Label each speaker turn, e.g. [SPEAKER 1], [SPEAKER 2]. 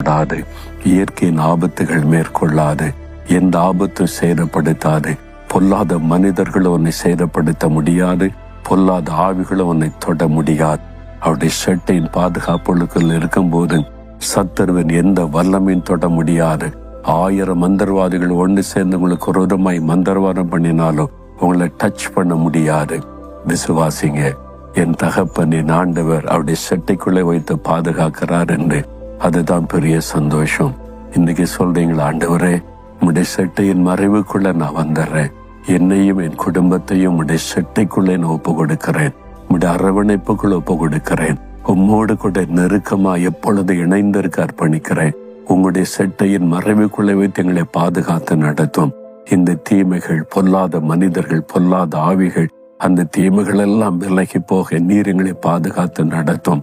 [SPEAKER 1] கூடாது இயற்கையின் ஆபத்துகள் மேற்கொள்ளாது. எந்த ஆபத்தும் சேதப்படுத்தாது. பொல்லாத மனிதர்களும் உன்னை சேதப்படுத்த முடியாது. பொல்லாத ஆவிகளும் உன்னை தொட முடியாது. அவருடைய ஷெட்டையின் பாதுகாப்புகளுக்குள் இருக்கும்போது சத்தருவன் எந்த வல்லமையும் தொட முடியாது. ஆயிரம் மந்திரவாதிகள் ஒன்று சேர்ந்து உங்களுக்கு விரோதமாய் மந்திரவாதம் பண்ணினாலும் உங்களை டச் பண்ண முடியாது. விசுவாசிங்க என் தகப்பனின் ஆண்டவர் அவருடைய செட்டைக்குள்ளே வைத்து பாதுகாக்கிறார் என்று அதுதான் பெரிய சந்தோஷம். இன்னைக்கு சொல்றீங்களா ஆண்டவரே உடைய செட்டையின் மறைவுக்குள்ள நான் வந்துடுறேன். என்னையும் என் குடும்பத்தையும் உடைய செட்டைக்குள்ளே நான் ஒப்பு கொடுக்கிறேன் உடைய அரவணைப்புக்குள் ஒப்பு கொடுக்கிறேன் உம்மோடு கூட நெருக்கமா எப்பொழுது இணைந்திருக்க அர்ப்பணிக்கிறேன். உங்களுடைய செட்டையின் மறைவுக்குள்ளே வைத்து எங்களை பாதுகாத்து நடத்தும். இந்த தீமைகள் பொல்லாத மனிதர்கள் பொல்லாத ஆவிகள் அந்த தீமைகள் எல்லாம் விலகி போக நீர் எங்களை பாதுகாத்து நடத்தும்.